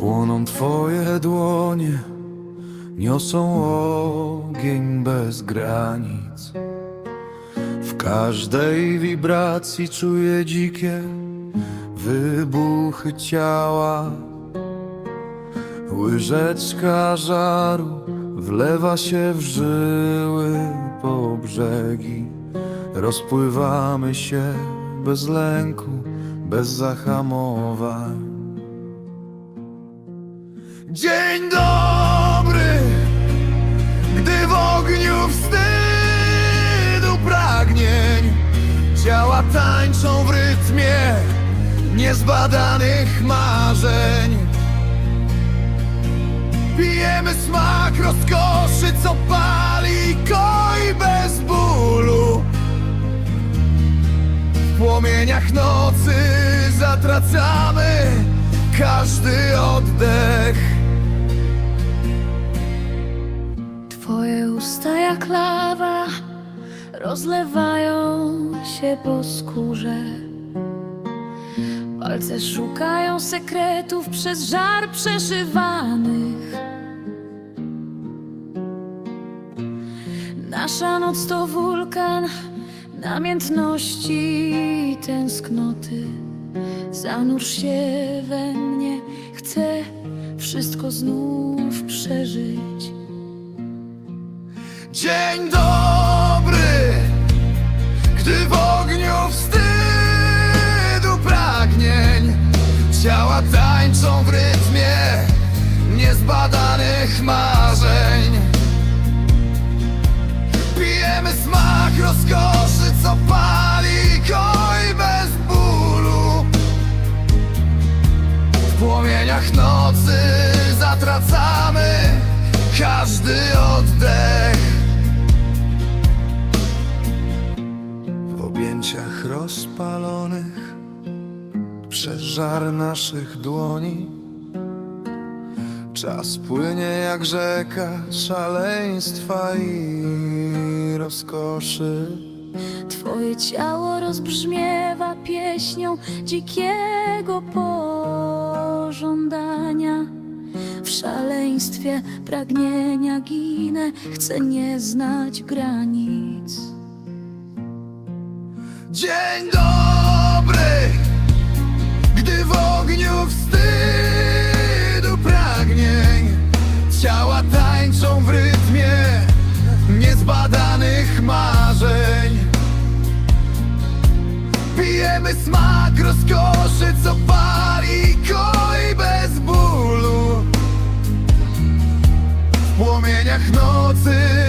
Płoną twoje dłonie, niosą ogień bez granic. W każdej wibracji czuję dzikie wybuchy ciała. Łyżeczka żaru wlewa się w żyły po brzegi. Rozpływamy się bez lęku, bez zahamowań. Dzień dobry, gdy w ogniu wstydu pragnień ciała tańczą w rytmie niezbadanych marzeń. Pijemy smak rozkoszy, co pali, koi bez bólu. W płomieniach nocy zatracamy każdy oddech. Rozlewają się po skórze. Palce szukają sekretów przez żar przeszywanych. Nasza noc to wulkan namiętności i tęsknoty. Zanurz się we mnie, chcę wszystko znów przeżyć. Dzień dobry, ciała tańczą w rytmie niezbadanych marzeń. Pijemy smak rozkoszy, co pali, koi bez bólu. W płomieniach nocy zatracamy każdy oddech. Przez żar naszych dłoni. Czas płynie jak rzeka szaleństwa i rozkoszy. Twoje ciało rozbrzmiewa pieśnią dzikiego pożądania. W szaleństwie pragnienia ginę, chcę nie znać granic. Dzień dobry, Pijemy smak rozkoszy, co pali, koi bez bólu. W płomieniach nocy